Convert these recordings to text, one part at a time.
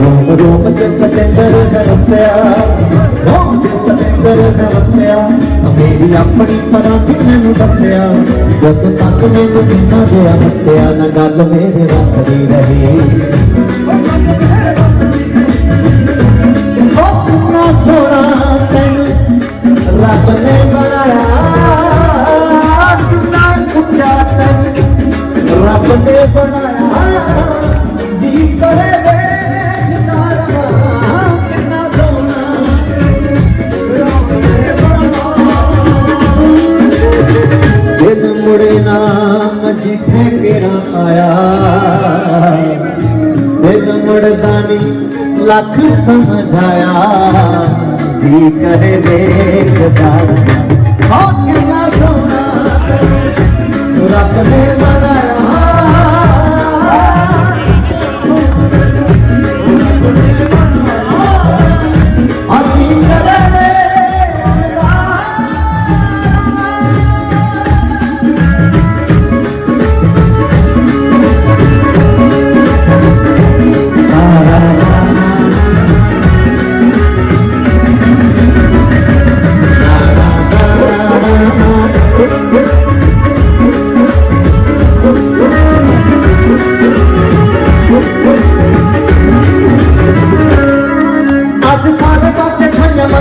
ਰੋਮ ਰੋਮ ਚ ਸਤਿੰਦਰ ਨਰਸਿਆ ਰੋਮ ਚ ਸਤਿੰਦਰ ਨਰਸਿਆ ਮੇਰੀ ਆਪਣੀ ਪਰਾਂ ਮੈਨੂੰ ਦੱਸਿਆ ਜਦ ਤੱਕ ਮੈਨੂੰ ਕਿੰਨਾ ਜਿਹਾ ਹੱਸਿਆ ਨਾ ਗੱਲ ਮੇਰੇ ਵੱਖਰੀ ਰਹੀ ਉਹ ਕਿੰਨਾ ਸੋਹਣਾ ਤੈਨੂੰ ਰੱਬ ਨੇ ਬਣਾਇਆ। ਤੈਨੂੰ ਰੱਬ ਬਣਾਇਆ ਜੀ ਕਰੇ ਮੁੜੇ ਨਾ ਮਜੀਠੇ ਕੇਰਾ ਆਇਆ ਦਿਨ ਮੁੜਦਾ ਨੀ ਲੱਖ ਸਮਝਾਇਆ, ਜੀ ਕਹੇ ਵੇਖਦਾ ਹੋ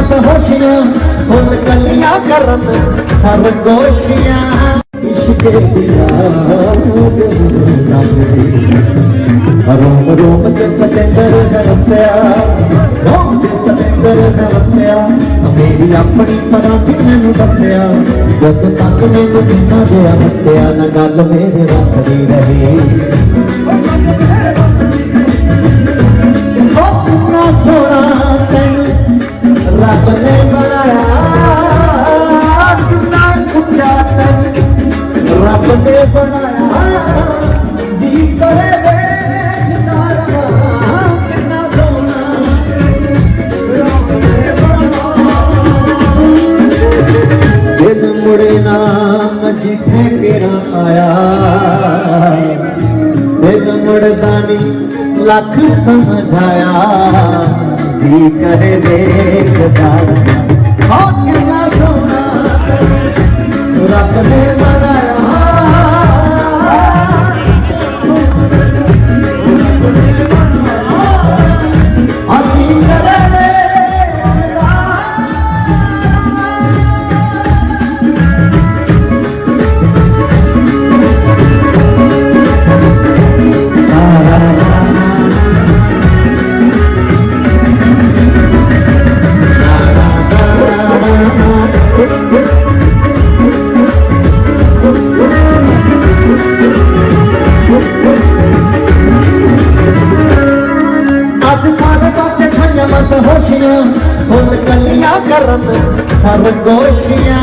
ਛਾਈਆਂ ਹੋਸ਼ੀਆਂ, ਹੁਣ ਕੱਲੀਆਂ ਕਰਨ ਸਰਗੋਸ਼ੀਆਂ ਇਸ਼ਕ ਦੀਆਂ ਲੱਗਦੀ ਰੋਮ ਰੋਮ ਚ ਸਤਿੰਦਰ ਨਰਸਿਆ ਰੋਮ ਚ ਸਤਿੰਦਰ ਨਰਸਿਆ ਮੇਰੀ ਆਪਣੀ ਪਰਾਂ ਦੀ ਮੈਨੂੰ ਦੱਸਿਆ, ਜਦ ਤੱਕ ਮੈਨੂੰ ਕਿੰਨਾ ਜਿਹਾ ਹੱਸਿਆ ਨਾ ਗੱਲ ਮੇਰੇ ਵੱਖਰੀ ਰਹੀ। ਆਇਆ? ਦਿਨ ਮੁੜਦਾ ਨੀ ਲੱਖ ਸਮਝਾਇਆ। ਜੀ ਕਹੇ ਵੇਖਦਾ ਹੋ ਕਿੰਨਾ ਸੋਹਣਾ ਰੱਬ ਨੇ ਬਣਾਇਆ। ਅਸੀਂ ਹੋਸ਼ੀਆਂ ਹੁਣ ਕੱਲੀਆਂ ਕਰਨ ਸਰਗੋਸ਼ੀਆਂ